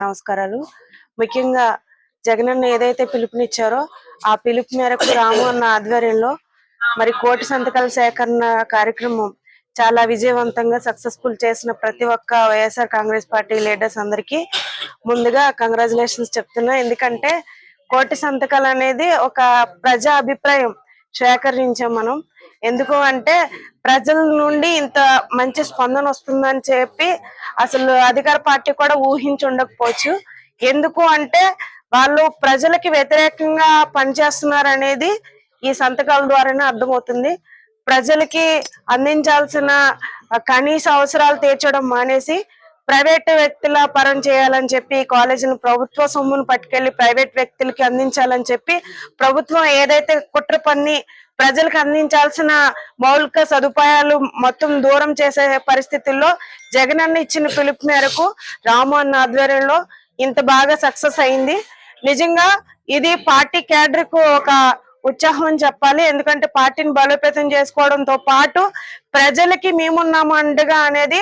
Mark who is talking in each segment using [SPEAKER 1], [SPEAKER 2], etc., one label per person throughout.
[SPEAKER 1] నమస్కారాలు. ముఖ్యంగా జగనన్న ఏదైతే పిలుపునిచ్చారో ఆ పిలుపు మేరకు రాము అన్న ఆధ్వర్యంలో మరి కోటి సంతకాల సేకరణ కార్యక్రమం చాలా విజయవంతంగా సక్సెస్ఫుల్ చేసిన ప్రతి ఒక్క వైఎస్ఆర్ కాంగ్రెస్ పార్టీ లీడర్స్ అందరికీ ముందుగా కంగ్రాచులేషన్స్ చెప్తున్నా. ఎందుకంటే కోటి సంతకాలు అనేది ఒక ప్రజా అభిప్రాయం. సేకరించాం మనం. ఎందుకు అంటే ప్రజల నుండి ఇంత మంచి స్పందన వస్తుందని చెప్పి అసలు అధికార పార్టీ కూడా ఊహించి ఉండకపోవచ్చు. ఎందుకు అంటే వాళ్ళు ప్రజలకి వ్యతిరేకంగా పనిచేస్తున్నారు అనేది ఈ సంతకాల ద్వారానే అర్థమవుతుంది. ప్రజలకి అందించాల్సిన కనీస అవసరాలు తీర్చడం మానేసి ప్రైవేట్ వ్యక్తుల పరం చేయాలని చెప్పి కాలేజీని ప్రభుత్వ సొమ్మును పట్టుకెళ్ళి ప్రైవేట్ వ్యక్తులకి అందించాలని చెప్పి ప్రభుత్వం ఏదైతే కుట్ర పన్ని ప్రజలకు అందించాల్సిన మౌలిక సదుపాయాలు మొత్తం దూరం చేసే పరిస్థితుల్లో జగన్ అన్న ఇచ్చిన పిలుపు మేరకు రాము అన్న ఆధ్వర్యంలో ఇంత బాగా సక్సెస్ అయింది. నిజంగా ఇది పార్టీ క్యాడర్కు ఒక ఉత్సాహం అని చెప్పాలి. ఎందుకంటే పార్టీని బలోపేతం చేసుకోవడంతో పాటు ప్రజలకి మేమున్నాము అండగా అనేది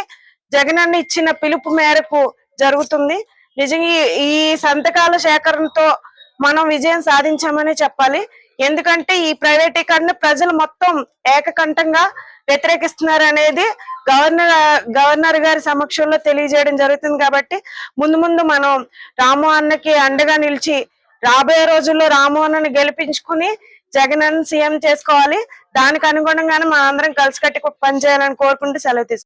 [SPEAKER 1] జగనన్న ఇచ్చిన పిలుపు మేరకు జరుగుతుంది. నిజంగా ఈ- ఈ సంతకాల సేకరణతో మనం విజయం సాధించామని చెప్పాలి. ఎందుకంటే ఈ ప్రైవేటీకరణ ప్రజలు మొత్తం ఏకకంఠంగా వ్యతిరేకిస్తున్నారు అనేది గవర్నర్ గవర్నర్ గారి సమక్షంలో తెలియజేయడం జరుగుతుంది కాబట్టి ముందు ముందు మనం రాము అన్నకి అండగా నిలిచి రాబోయే రోజుల్లో రాము అన్నను గెలిపించుకుని జగన్ సీఎం చేసుకోవాలి. దానికి అనుగుణంగానే మనం అందరం కలిసికట్టి పనిచేయాలని కోరుకుంటూ సెలవు తీసుకుంటాం